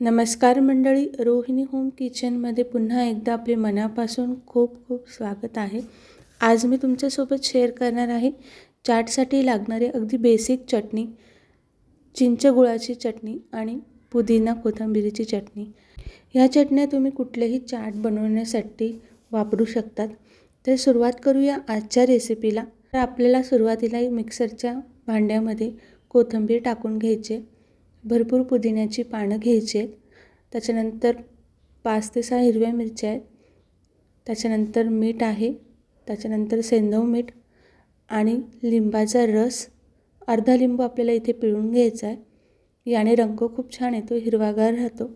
नमस्कार मंडळी रोहिणी होम किचनमध्ये पुन्हा एकदा आपले मनापासून खूप खूप स्वागत आहे. आज मी तुमच्यासोबत शेअर करणार आहे चाटसाठी लागणारी अगदी बेसिक चटणी चिंच गुळाची चटणी आणि पुदिना कोथिंबिरीची चटणी. ह्या चटण्या तुम्ही कुठलेही चाट बनवण्यासाठी वापरू शकतात. तर सुरुवात करूया आजच्या रेसिपीला तर आपल्याला सुरुवातीला मिक्सरच्या भांड्यामध्ये कोथिंबीर टाकून घ्यायचे भरपूर पुदिन्याची पानं घ्यायची आहेत. त्याच्यानंतर पाच ते सहा हिरव्या मिरच्या आहेत. त्याच्यानंतर मीठ आहे. त्याच्यानंतर सेंधव मीठ आणि लिंबाचा रस. अर्धा लिंबू आपल्याला इथे पिळून घ्यायचा आहे. याने रंग खूप छान येतो हिरवागार राहतो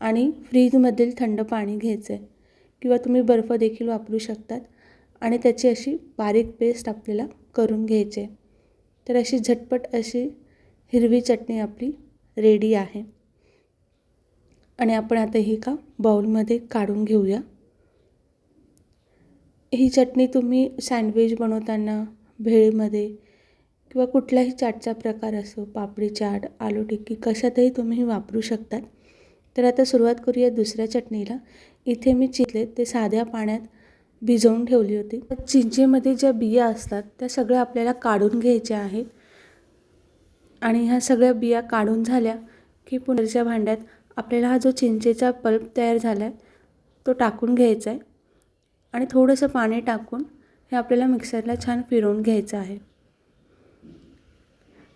आणि फ्रीजमधील थंड पाणी घ्यायचं आहे. किंवा तुम्ही बर्फ देखील वापरू शकतात आणि त्याची अशी बारीक पेस्ट आपल्याला करून घ्यायची आहे. तर अशी झटपट अशी हिरवी चटणी आपली रेडी आहे. आणि आपण आता ही का बाऊलमध्ये काढून घेऊया. ही चटणी तुम्ही सँडविच बनवताना भेळमध्ये किंवा कुठल्याही चाटचा प्रकार असो पापडी चाट आलू टिक्की कशातही तुम्ही वापरू शकतात. तर आता सुरुवात करूया दुसऱ्या चटणीला. इथे मी चितले ते साध्या पाण्यात भिजवून ठेवली होती. चिंचेमध्ये ज्या बिया असतात त्या सगळ्या आपल्याला काढून घ्यायच्या आहेत. आणि ह्या सगळ्या बिया काढून झाल्या की पुनर्च्या भांड्यात आपल्याला हा जो चिंचेचा पल्प तयार झाला आहे तो टाकून घ्यायचा आहे आणि थोडंसं पाणी टाकून हे आपल्याला मिक्सरला छान फिरवून घ्यायचं आहे.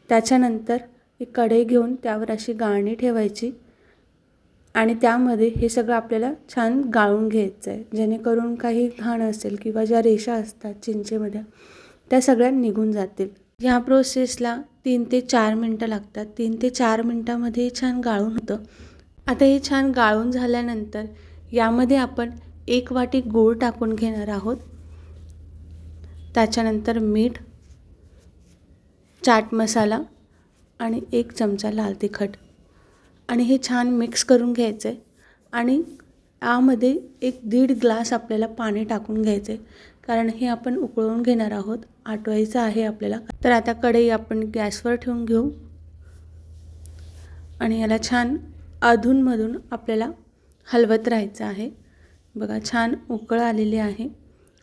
त्याच्यानंतर एक कढई घेऊन त्यावर अशी गाळणी ठेवायची आणि त्यामध्ये हे सगळं आपल्याला छान गाळून घ्यायचं आहे जेणेकरून काही घाण असेल किंवा ज्या रेषा असतात चिंचेमध्ये त्या सगळ्या निघून जातील. ह्या प्रोसेसला तीन ते चार मिनटं लागतात. तीन ते चार मिनटामध्ये छान गाळून होतं. आता हे छान गाळून झाल्यानंतर यामध्ये आपण एक वाटी गूळ टाकून घेणार आहोत. त्याच्यानंतर मीठ चाट मसाला आणि एक चमचा लाल तिखट. आणि हे छान मिक्स करून घ्यायचं आहे आणि यामध्ये एक दीड ग्लास आपल्याला पाणी टाकून घ्यायचं आहे कारण हे आपण उकळवून घेणार आहोत. आटवायचं आहे आपल्याला. तर आता कढई आपण गॅसवर ठेवून घेऊ. आणि याला छान अधूनमधून आपल्याला हलवत राहायचं आहे. बघा छान उकळ आलेली आहे.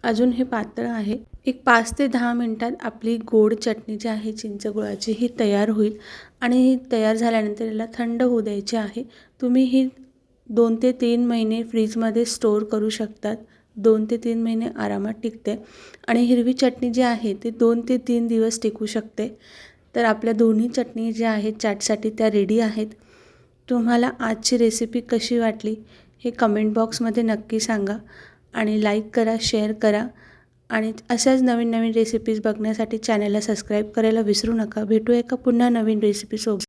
अजून हे पातळ आहे. एक पाच ते दहा मिनटात आपली गोड चटणी जी आहे चिंचगुळाची ही तयार होईल. आणि ही तयार झाल्यानंतर याला थंड होऊ द्यायची आहे. तुम्ही ही दोन ते तीन महिने फ्रीजमध्ये स्टोअर करू शकतात. दोन ते तीन महिने आरामात टिकते आणि हिरवी चटणी जी आहे ती दोन ते तीन दिवस टिकू शकते. तर आपल्या दोन्ही चटणी ज्या आहेत चाटसाठी त्या रेडी आहेत. तुम्हाला आजची रेसिपी कशी वाटली हे कमेंट बॉक्समध्ये नक्की सांगा आणि लाईक करा शेअर करा आणि अशाच नवीन नवीन रेसिपीज बघण्यासाठी चॅनलला सबस्क्राईब करायला विसरू नका. भेटू एका पुन्हा नवीन रेसिपीसोबत